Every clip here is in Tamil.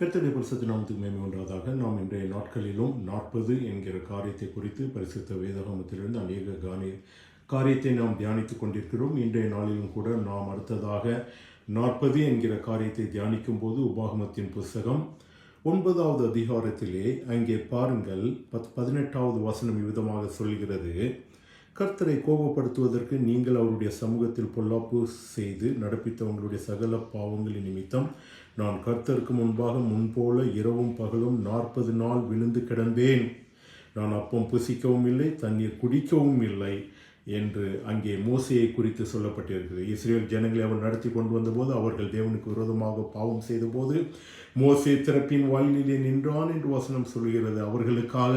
கர்த்தருடைய பரிசுத்த நாமத்துக்கு மேம்பு உண்டாவதாக நாம் இன்றைய நாட்களிலும் நாற்பது என்கிற காரியத்தை குறித்து பரிசுத்த வேதாகமத்திலிருந்து அநேக காணி காரியத்தை நாம் தியானித்துக் கொண்டிருக்கிறோம். இன்றைய நாளிலும் கூட நாம் அடுத்ததாக நாற்பது என்கிற காரியத்தை தியானிக்கும் போது உபாகமத்தின் புஸ்தகம் ஒன்பதாவது அதிகாரத்திலே அங்கே பாருங்கள். பத் பதினெட்டாவது வசனம் விதமாக சொல்கிறது கர்த்தரை கோபப்படுத்துவதற்கு நீங்கள் அவருடைய சமூகத்தில் பொல்லாப்பு செய்து நடப்பித்த உங்களுடைய சகல பாவங்களின் நிமித்தம் நான் கர்த்தருக்கு முன்பாக முன்போல இரவும் பகலும் நாற்பது நாள் விழுந்து கிடந்தேன். நான் அப்பம் புசிக்கவும் இல்லை தண்ணீர் குடிக்கவும் இல்லை. என்று அங்கே மோசையை குறித்து சொல்லப்பட்டிருக்கிறது இஸ்ரேல் ஜனங்களை அவர் நடத்தி கொண்டு வந்தபோது அவர்கள் தேவனுக்கு விரோதமாக பாவம் செய்தபோது மோசே திறப்பின் வாயிலே நின்றான் என்று வசனம் சொல்கிறது. அவர்களுக்காக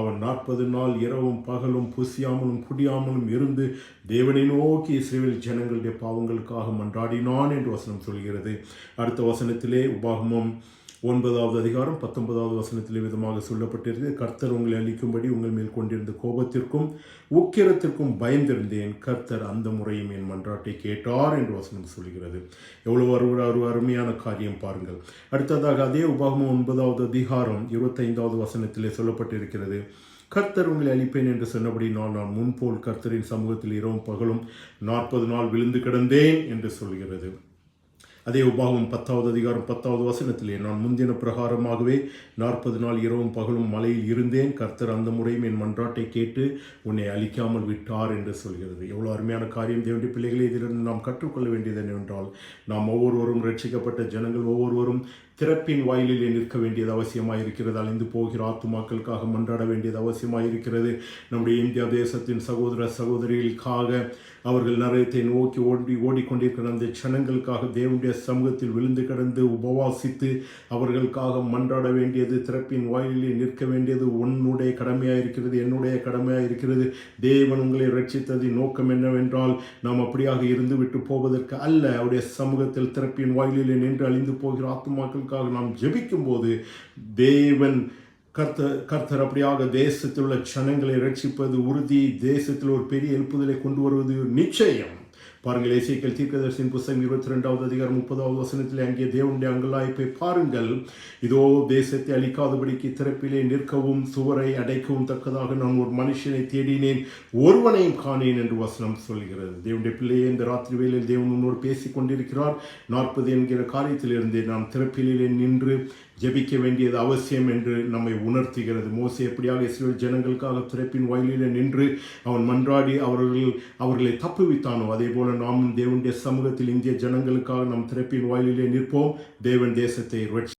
அவன் நாற்பது நாள் இரவும் பகலும் புசியாமலும் குடியாமலும் இருந்து தேவனை நோக்கி இஸ்ரேல் ஜனங்களுடைய பாவங்களுக்காக மன்றாடினான் என்று வசனம் சொல்கிறது. அடுத்த வசனத்திலே உபாகமம் ஒன்பதாவது அதிகாரம் பத்தொன்பதாவது வசனத்திலே விதமாக சொல்லப்பட்டிருக்கு கர்த்தர் உங்களை அளிக்கும்படி உங்கள் மேல் கொண்டிருந்த கோபத்திற்கும் உக்கிரத்திற்கும் பயந்திருந்தேன் கர்த்தர் அந்த முறையும் என் மன்றாட்டை கேட்டார் என்று வசனம் சொல்கிறது. எவ்வளவு அருவ ஒரு அருமையான காரியம் பாருங்கள். அடுத்ததாக அதே உபாகமம் ஒன்பதாவது அதிகாரம் இருபத்தைந்தாவது வசனத்திலே சொல்லப்பட்டிருக்கிறது. கர்த்தர் உங்களை அளிப்பேன் என்று சொன்னபடி நான் நான் முன்போல் கர்த்தரின் சமூகத்தில் இரவும் பகலும் நாற்பது நாள் விழுந்து கிடந்தேன் என்று சொல்கிறது. அதே உபாகம் பத்தாவது அதிகாரம் பத்தாவது வசனத்திலே நான் முந்தின பிரகாரமாகவே நாற்பது நாள் இரவும் பகலும் மலையில் இருந்தேன். கர்த்தர் அந்த முறையும் என் மன்றாட்டை கேட்டு உன்னை அழிக்காமல் விட்டார் என்று சொல்கிறது. எவ்வளோ அருமையான காரியம். தேவனுடைய பிள்ளைகளை இதிலிருந்து நாம் கற்றுக்கொள்ள வேண்டியது என்னவென்றால் நாம் ஒவ்வொருவரும் ரட்சிக்கப்பட்ட ஜனங்கள் ஒவ்வொருவரும் திறப்பின் வாயிலிலே நிற்க வேண்டியது அவசியமாக இருக்கிறது அழிந்து போகிற ஆத்துமாக்களுக்காக மன்றாட வேண்டியது அவசியமாக இருக்கிறது நம்முடைய இந்தியா தேசத்தின் சகோதர சகோதரிகளுக்காக அவர்கள் நரகத்தை நோக்கி ஓடி ஓடிக்கொண்டிருக்கிற அந்த க்ஷணங்களுக்காக தேவனுடைய சமூகத்தில் விழுந்து கிடந்து உபவாசித்து அவர்களுக்காக மன்றாட வேண்டியது திறப்பின் வாயிலே நிற்க வேண்டியது உன்னுடைய கடமையாக இருக்கிறது என்னுடைய கடமையாக இருக்கிறது தேவன் உங்களை ரட்சித்ததின் நோக்கம் என்னவென்றால் நாம் அப்படியாக இருந்து விட்டு போவதற்கு அல்ல. அவருடைய சமூகத்தில் திறப்பின் வாயிலிலே நின்று அழிந்து போகிற ஆத்துமாக்கள் ஆத்துமாக்களுக்காக நாம் ஜெபிக்கும் போது தேவன் கர்த்த கர்த்தர் அப்படியாக தேசத்தில் உள்ள ஜனங்களை ரட்சிப்பது உறுதி தேசத்தில் ஒரு பெரிய எழுப்புதலை கொண்டு வருவது நிச்சயம். பாருங்கள் ஏசியக்கல் தீர்க்கதரிசின் புஸ்தகம் இருபத்தி ரெண்டாவது அதிகாரம் முப்பதாவது வசனத்தில் அங்கே தேவனுடைய அங்கலாய்ப்பை பாருங்கள். இதோ தேசத்தை அழிக்காதபடிக்கு திறப்பிலே நிற்கவும் சுவரை அடைக்கவும் தக்கதாக நான் ஒரு மனுஷனை தேடினேன் ஒருவனையும் காணேன் என்று வசனம் சொல்கிறது தேவனுடைய பிள்ளையே இந்த ராத்திரி வேளையில் தேவன் உன்னோடு பேசிக் கொண்டிருக்கிறார். நாற்பது என்கிற காரியத்திலிருந்து நாம் திறப்பிலே நின்று ஜெபிக்க வேண்டியது அவசியம் என்று நம்மை உணர்த்துகிறது. மோசி எப்படியாக இஸ்ரேல் ஜனங்களுக்காக திறப்பின் வயலில் நின்று அவன் மன்றாடி அவர்கள் அவர்களை தப்புவித்தானோ அதே போல நாமும் தேவனுடைய சமூகத்தில் இந்திய ஜனங்களுக்காக நம் திறப்பின் வாயிலே நிற்போம். தேவன் தேசத்தை ரட்சி